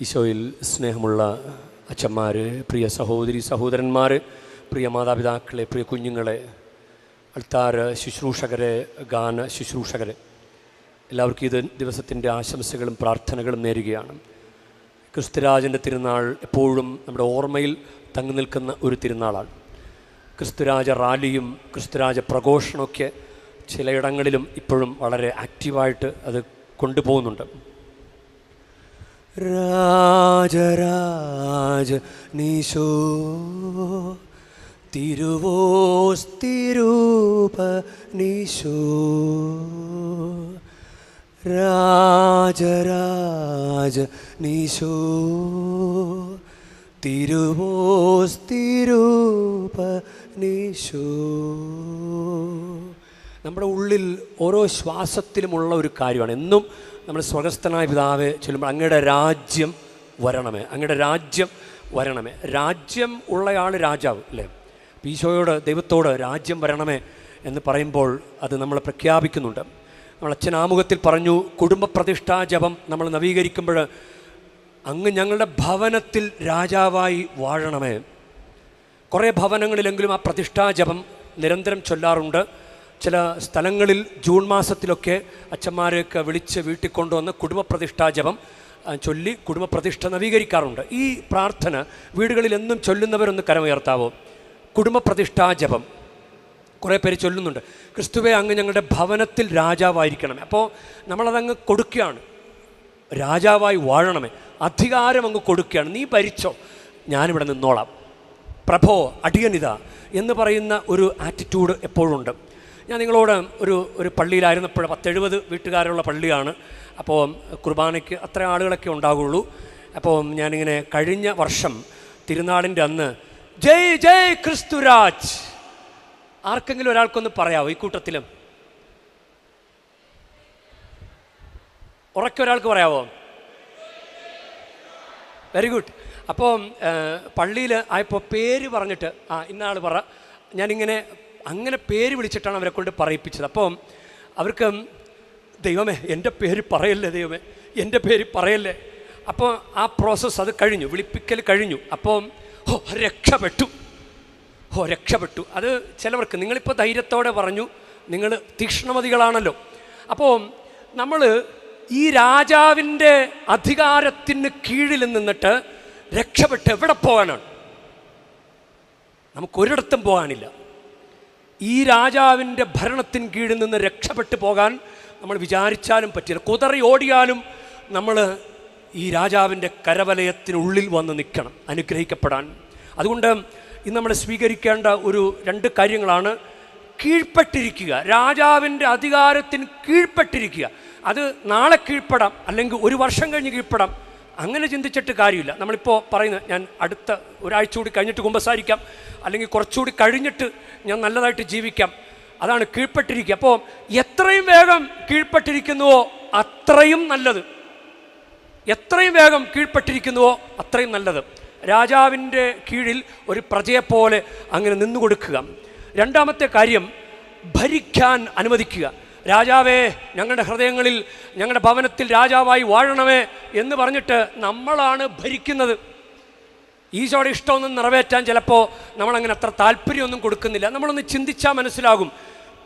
ഈശോയിൽ സ്നേഹമുള്ള അച്ഛന്മാർ പ്രിയ സഹോദരി സഹോദരന്മാർ പ്രിയ മാതാപിതാക്കളെ പ്രിയ കുഞ്ഞുങ്ങളെ അൾത്താർ ശുശ്രൂഷകരെ ഗാന ശുശ്രൂഷകരെ എല്ലാവർക്കും ഇത് ദിവസത്തിന്റെ ആശംസകളും പ്രാർത്ഥനകളും നേരുകയാണ്. ക്രിസ്തുരാജന്റെ തിരുനാൾ എപ്പോഴും നമ്മുടെ ഓർമ്മയിൽ തങ്ങി നിൽക്കുന്ന ഒരു തിരുനാളാണ്. ക്രിസ്തുരാജ റാലിയും ക്രിസ്തുരാജ പ്രഘോഷണമൊക്കെ ചിലയിടങ്ങളിലും ഇപ്പോഴും വളരെ ആക്റ്റീവായിട്ട് അത് കൊണ്ടുപോകുന്നുണ്ട്. രാജരാജ നിശോ തിരുവോസ്തിരൂപ നിശോ രാജരാജ നിശോ തിരുവോസ്തിരൂപ നീശോ. നമ്മുടെ ഉള്ളിൽ ഓരോ ശ്വാസത്തിലുമുള്ള ഒരു കാര്യമാണ്. എന്നും നമ്മൾ സ്വർഗസ്ഥനായ പിതാവ് ചൊല്ലുമ്പോൾ അങ്ങയുടെ രാജ്യം വരണമേ അങ്ങയുടെ രാജ്യം വരണമേ. രാജ്യം ഉള്ളയാൾ രാജാവ് അല്ലേ? ഈശോയോട് ദൈവത്തോട് രാജ്യം വരണമേ എന്ന് പറയുമ്പോൾ അത് നമ്മൾ പ്രഖ്യാപിക്കുന്നുണ്ട്. നമ്മൾ അച്ഛനാമുഖത്തിൽ പറഞ്ഞു കുടുംബ പ്രതിഷ്ഠാ ജപം നമ്മൾ നവീകരിക്കുമ്പോൾ അങ്ങ് ഞങ്ങളുടെ ഭവനത്തിൽ രാജാവായി വാഴണമേ. കുറേ ഭവനങ്ങളിലെങ്കിലും ആ പ്രതിഷ്ഠാ ജപം നിരന്തരം ചൊല്ലാറുണ്ട്. ചില സ്ഥലങ്ങളിൽ ജൂൺ മാസത്തിലൊക്കെ അച്ഛന്മാരെയൊക്കെ വിളിച്ച് വീട്ടിൽ കൊണ്ടുവന്ന് കുടുംബപ്രതിഷ്ഠാ ജപം ചൊല്ലി കുടുംബപ്രതിഷ്ഠ നവീകരിക്കാറുണ്ട്. ഈ പ്രാർത്ഥന വീടുകളിൽ എന്നും ചൊല്ലുന്നവരൊന്ന് കരമുയർത്താവോ? കുടുംബപ്രതിഷ്ഠാ ജപം. കുറേ പേര് ചൊല്ലുന്നുണ്ട്. ക്രിസ്തുവെ അങ്ങ് ഞങ്ങളുടെ ഭവനത്തിൽ രാജാവായിരിക്കണം അപ്പോൾ നമ്മളതങ്ങ് കൊടുക്കുകയാണ്. രാജാവായി വാഴണമേ. അധികാരം അങ്ങ് കൊടുക്കുകയാണ്. നീ ഭരിച്ചോ? ഞാനിവിടെ നിന്നോളാം. പ്രഭോ അടിയനിത എന്ന് പറയുന്ന ഒരു ആറ്റിറ്റ്യൂഡ് എപ്പോഴുണ്ട്. ഞാൻ നിങ്ങളോട് ഒരു ഒരു പള്ളിയിലായിരുന്നപ്പോൾ പത്തെഴുപത് വീട്ടുകാരുള്ള പള്ളിയാണ്. അപ്പോൾ കുർബാനയ്ക്ക് അത്ര ആളുകളൊക്കെ ഉണ്ടാകുള്ളൂ അപ്പോൾ ഞാനിങ്ങനെ കഴിഞ്ഞ വർഷം തിരുനാളിന്റെ അന്ന് ജയ് ജയ് ക്രിസ്തുരാജ്. ആർക്കെങ്കിലും ഒരാൾക്കൊന്ന് പറയാമോ ഈ കൂട്ടത്തിലും? ഉറക്കെ ഒരാൾക്ക് പറയാമോ വെരി ഗുഡ് അപ്പോൾ പള്ളിയിൽ ആയപ്പോൾ പേര് പറഞ്ഞിട്ട് ആ ഇന്നാൾ പറ. ഞാനിങ്ങനെ അങ്ങനെ പേര് വിളിച്ചിട്ടാണ് അവരെ കൊണ്ട് പറയിപ്പിച്ചത്. അപ്പോൾ അവർക്ക് ദൈവമേ എന്റെ പേര് പറയല്ലേ ദൈവമേ? എന്റെ പേര് പറയല്ലേ? അപ്പോൾ ആ പ്രോസസ്സ് അത് കഴിഞ്ഞു വിളിപ്പിക്കൽ കഴിഞ്ഞു. അപ്പോൾ ഓ രക്ഷപ്പെട്ടു. ഓ രക്ഷപ്പെട്ടു. അത് ചിലവർക്ക് നിങ്ങളിപ്പോൾ ധൈര്യത്തോടെ പറഞ്ഞു നിങ്ങൾ തീക്ഷ്ണമതികളാണല്ലോ. അപ്പോൾ നമ്മൾ ഈ രാജാവിന്റെ അധികാരത്തിന് കീഴിൽ നിന്നിട്ട് രക്ഷപ്പെട്ട് എവിടെ പോകാനാണ്? നമുക്കൊരിടത്തും പോകാനില്ല. ഈ രാജാവിന്റെ ഭരണത്തിൻ കീഴിൽ നിന്ന് രക്ഷപ്പെട്ടു പോകാൻ നമ്മൾ വിചാരിച്ചാലും പറ്റില്ല. കുതറി ഓടിയാലും നമ്മൾ ഈ രാജാവിന്റെ കരവലയത്തിനുള്ളിൽ വന്ന് നിൽക്കണം അനുഗ്രഹിക്കപ്പെടാൻ. അതുകൊണ്ട് ഇന്ന് നമ്മൾ സ്വീകരിക്കേണ്ട ഒരു രണ്ട് കാര്യങ്ങളാണ്. കീഴ്പ്പെട്ടിരിക്കുക രാജാവിന്റെ അധികാരത്തിന് കീഴ്പ്പെട്ടിരിക്കുക. അത് നാളെ കീഴ്പ്പെടാം അല്ലെങ്കിൽ ഒരു വർഷം കഴിഞ്ഞ് കീഴ്പ്പെടാം. അങ്ങനെ ചിന്തിച്ചിട്ട് കാര്യമില്ല. നമ്മളിപ്പോൾ പറയുന്നത് ഞാൻ അടുത്ത ഒരാഴ്ച കൂടി കഴിഞ്ഞിട്ട് കുമ്പസാരിക്കാം. അല്ലെങ്കിൽ കുറച്ചുകൂടി കഴിഞ്ഞിട്ട് ഞാൻ നല്ലതായിട്ട് ജീവിക്കാം. അതാണ് കീഴ്പ്പെട്ടിരിക്കുക. അപ്പോൾ എത്രയും വേഗം കീഴ്പ്പെട്ടിരിക്കുന്നുവോ അത്രയും നല്ലത്. എത്രയും വേഗം കീഴ്പ്പെട്ടിരിക്കുന്നുവോ അത്രയും നല്ലത്. രാജാവിന്റെ കീഴിൽ ഒരു പ്രജയെപ്പോലെ അങ്ങനെ നിന്നു കൊടുക്കുക രണ്ടാമത്തെ കാര്യം ഭരിക്കാൻ അനുവദിക്കുക. രാജാവേ ഞങ്ങളുടെ ഹൃദയങ്ങളിൽ ഞങ്ങളുടെ ഭവനത്തിൽ രാജാവായി വാഴണമേ എന്ന് പറഞ്ഞിട്ട് നമ്മളാണ് ഭരിക്കുന്നത്. ഈശോയുടെ ഇഷ്ടമൊന്നും നിറവേറ്റാൻ ചിലപ്പോൾ നമ്മളങ്ങനെ അത്ര താല്പര്യമൊന്നും കൊടുക്കുന്നില്ല. നമ്മളൊന്ന് ചിന്തിച്ചാൽ മനസ്സിലാകും.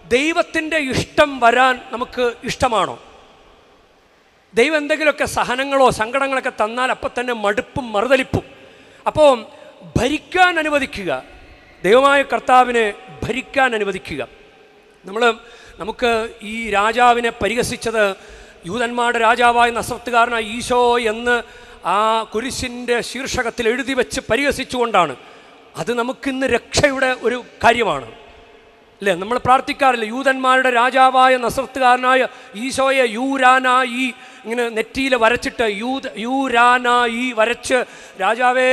ദൈവത്തിന്റെ ഇഷ്ടം വരാൻ നമുക്ക് ഇഷ്ടമാണോ? ദൈവം എന്തെങ്കിലുമൊക്കെ സഹനങ്ങളോ സങ്കടങ്ങളൊക്കെ തന്നാൽ അപ്പം തന്നെ മടുപ്പും മറുതലിപ്പും. അപ്പോൾ ഭരിക്കാൻ അനുവദിക്കുക. ദൈവമായ കർത്താവിനെ ഭരിക്കാൻ അനുവദിക്കുക. നമ്മൾ നമുക്ക് ഈ രാജാവിനെ പരിഹസിച്ചത് യൂതന്മാരുടെ രാജാവായ നസ്രത്തുകാരനായ ഈശോ എന്ന് ആ കുരിശിന്റെ ശീർഷകത്തിൽ എഴുതി വെച്ച് പരിഹസിച്ചുകൊണ്ടാണ്. അത് നമുക്കിന്ന് രക്ഷയുടെ ഒരു കാര്യമാണ്. അല്ലേ? നമ്മൾ പ്രാർത്ഥിക്കാറില്ല? യൂതന്മാരുടെ രാജാവായ നസർത്തുകാരനായ ഈശോയെ യൂരാനായി ഇങ്ങനെ നെറ്റിയിൽ വരച്ചിട്ട് യൂത് യൂരാനായി വരച്ച് രാജാവേ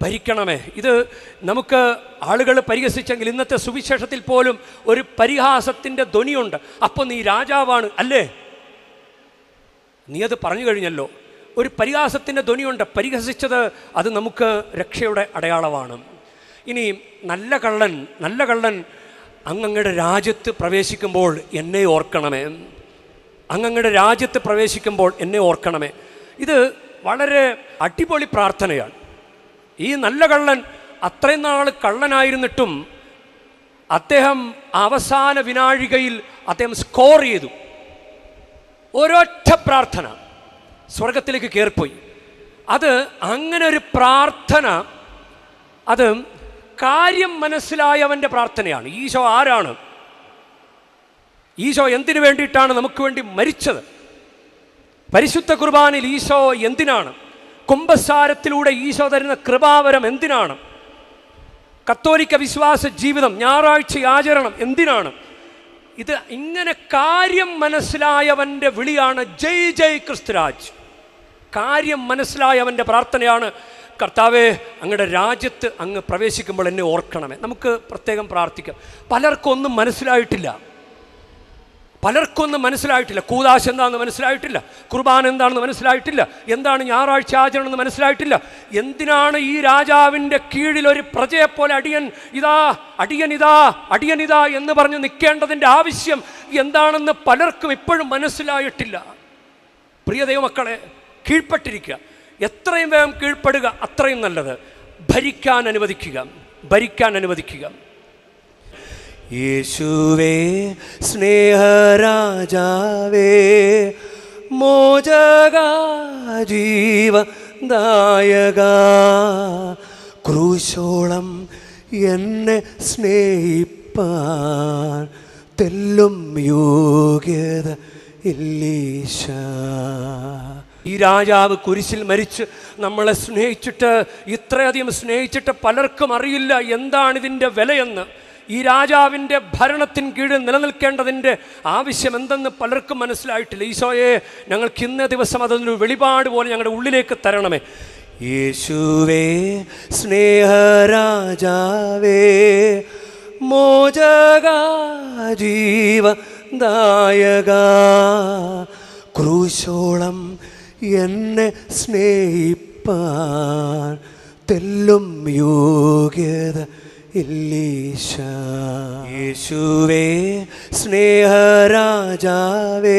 ഭരിക്കണമേ. ഇത് നമുക്ക് ആളുകൾ പരിഹസിച്ചെങ്കിൽ ഇന്നത്തെ സുവിശേഷത്തിൽ പോലും ഒരു പരിഹാസത്തിന്റെ ധ്വനിയുണ്ട്. അപ്പോൾ നീ രാജാവാണ് അല്ലേ? നീ അത് പറഞ്ഞു കഴിഞ്ഞല്ലോ. ഒരു പരിഹാസത്തിന്റെ ധ്വനിയുണ്ട്. പരിഹസിച്ചത് അത് നമുക്ക് രക്ഷയുടെ അടയാളമാണ്. ഇനി നല്ല കള്ളൻ നല്ല കള്ളൻ അങ്ങങ്ങളുടെ രാജ്യത്ത് പ്രവേശിക്കുമ്പോൾ എന്നെ ഓർക്കണമേ. അങ്ങങ്ങളുടെ രാജ്യത്ത് പ്രവേശിക്കുമ്പോൾ എന്നെ ഓർക്കണമേ. ഇത് വളരെ അടിപൊളി പ്രാർത്ഥനയാണ്. ഈ നല്ല കള്ളൻ അത്രയും നാൾ കള്ളനായിരുന്നിട്ടും അദ്ദേഹം അവസാന വിനാഴികയിൽ അദ്ദേഹം സ്കോർ ചെയ്തു. ഒരൊറ്റ പ്രാർത്ഥന സ്വർഗത്തിലേക്ക് കയറിപ്പോയി. അത് അങ്ങനെ ഒരു പ്രാർത്ഥന അത് കാര്യം മനസ്സിലായവന്റെ പ്രാർത്ഥനയാണ്. ഈശോ ആരാണ്? ഈശോ എന്തിനു വേണ്ടിയിട്ടാണ് നമുക്ക് വേണ്ടി മരിച്ചത്? പരിശുദ്ധ കുർബാനിൽ ഈശോ എന്തിനാണ്? കുംഭസാരത്തിലൂടെ ഈശോ തരുന്ന കൃപാവരം എന്തിനാണ്? കത്തോലിക്ക വിശ്വാസ ജീവിതം ഞായറാഴ്ച ആചരണം എന്തിനാണ്? ഇത് ഇങ്ങനെ കാര്യം മനസ്സിലായവന്റെ വിളിയാണ് ജയ് ജയ് ക്രിസ്തുരാജ്. കാര്യം മനസ്സിലായവന്റെ പ്രാർത്ഥനയാണ് കർത്താവെ അങ്ങയുടെ രാജ്യത്ത് അങ്ങ് പ്രവേശിക്കുമ്പോൾ എന്നെ ഓർക്കണമേ. നമുക്ക് പ്രത്യേകം പ്രാർത്ഥിക്കാം. പലർക്കൊന്നും മനസ്സിലായിട്ടില്ല. പലർക്കൊന്നും മനസ്സിലായിട്ടില്ല. കൂതാശ എന്താണെന്ന് മനസ്സിലായിട്ടില്ല. കുർബാൻ എന്താണെന്ന് മനസ്സിലായിട്ടില്ല. എന്താണ് ഞായറാഴ്ച ആചരണം എന്ന് മനസ്സിലായിട്ടില്ല. എന്തിനാണ് ഈ രാജാവിന്റെ കീഴിൽ ഒരു പ്രജയെപ്പോലെ അടിയൻ ഇതാ അടിയൻ ഇതാ എന്ന് പറഞ്ഞ് നിൽക്കേണ്ടതിന്റെ ആവശ്യം എന്താണെന്ന് പലർക്കും ഇപ്പോഴും മനസ്സിലായിട്ടില്ല. പ്രിയ ദൈവമക്കളെ കീഴ്പ്പെട്ടിരിക്കുക. എത്രയും വേഗം കീഴ്പ്പെടുക അത്രയും നല്ലത്. ഭരിക്കാൻ അനുവദിക്കുക. ഭരിക്കാൻ അനുവദിക്കുക. യേശുവേ സ്നേഹരാജാവേ മോചക ജീവദായക ക്രൂശോളം എന്നെ സ്നേഹിപ്പാൻ തെല്ലും യോഗ്യത ഇല്ലീശ. ഈ രാജാവ് കുരിശിൽ മരിച്ച് നമ്മളെ സ്നേഹിച്ചിട്ട് ഇത്രയധികം സ്നേഹിച്ചിട്ട് പലർക്കും അറിയില്ല എന്താണ് ഇതിന്റെ വിലയെന്ന്. ഈ രാജാവിന്റെ ഭരണത്തിന് കീഴിൽ നിലനിൽക്കേണ്ടതിന്റെ ആവശ്യം എന്തെന്ന് പലർക്കും മനസ്സിലായിട്ടില്ല. ഈശോയെ ഞങ്ങൾക്ക് ഇന്ന ദിവസം അതൊരു വെളിപാട് പോലെ ഞങ്ങളുടെ ഉള്ളിലേക്ക് തരണമേ. യേശുവേ സ്നേഹരാജാവേ മോചക ജീവദായക ക്രൂശോളം എന്നെ സ്നേഹിപ്പാൻ തെല്ലും യോഗ്യത ഇല്ലീശ. യേശുവേ സ്നേഹരാജാവേ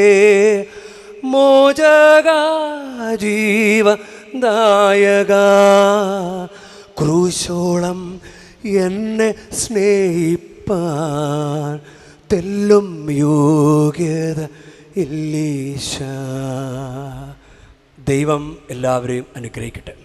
മോചക ജീവദായക ക്രൂശോളം എന്നെ സ്നേഹിപ്പാൻ തെല്ലും യോഗ്യത ഇല്ലീശ. ദൈവം എല്ലാവരെയും അനുഗ്രഹിക്കട്ടെ.